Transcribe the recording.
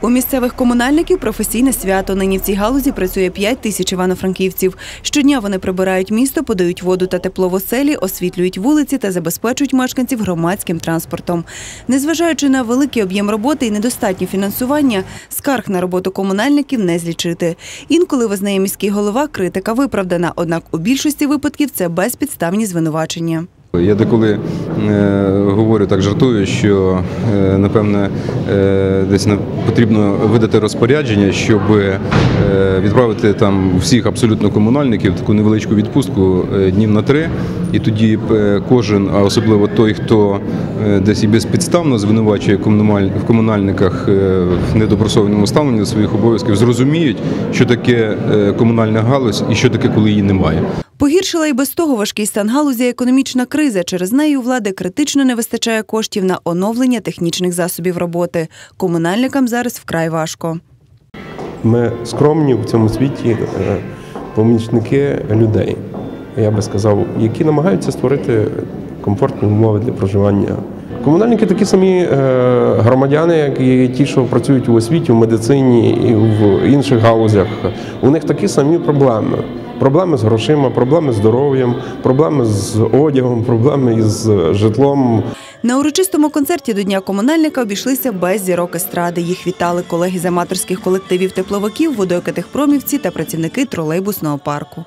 У місцевих комунальників професійне свято. Нині в цій галузі працює 5 тисяч івано-франківців. Щодня вони прибирають місто, подають воду та тепло в оселі, освітлюють вулиці та забезпечують мешканців громадським транспортом. Незважаючи на великий об'єм роботи і недостатнє фінансування, скарг на роботу комунальників не злічити. Інколи визнає міський голова, критика виправдана. Однак у більшості випадків це безпідставні звинувачення. Я деколи говорю так жартую, що е, напевне е, десь потрібно видати розпорядження, щоб е, відправити там всіх абсолютно комунальників таку невеличку відпустку е, днів на три. І тоді е, кожен, а особливо той, хто е, десь і безпідставно звинувачує в комунальниках е, в недобросовному ставленні своїх обов'язків, зрозуміють, що таке е, комунальна галузь і що таке, коли її немає. Погіршила і без того важкий стан галузі економічна криза. Через неї у влади критично не вистачає коштів на оновлення технічних засобів роботи. Комунальникам зараз вкрай важко. Ми скромні в цьому світі е, помічники людей, я би сказав, які намагаються створити комфортні умови для проживання. Комунальники такі самі е, громадяни, як і ті, що працюють у освіті, в медицині і в інших галузях. У них такі самі проблеми. Проблеми з грошима, проблеми з здоров'ям, проблеми з одягом, проблеми з житлом. На урочистому концерті до Дня комунальника обійшлися без зірок естради. Їх вітали колеги з аматорських колективів тепловиків, водоекотехпромівці та працівники тролейбусного парку.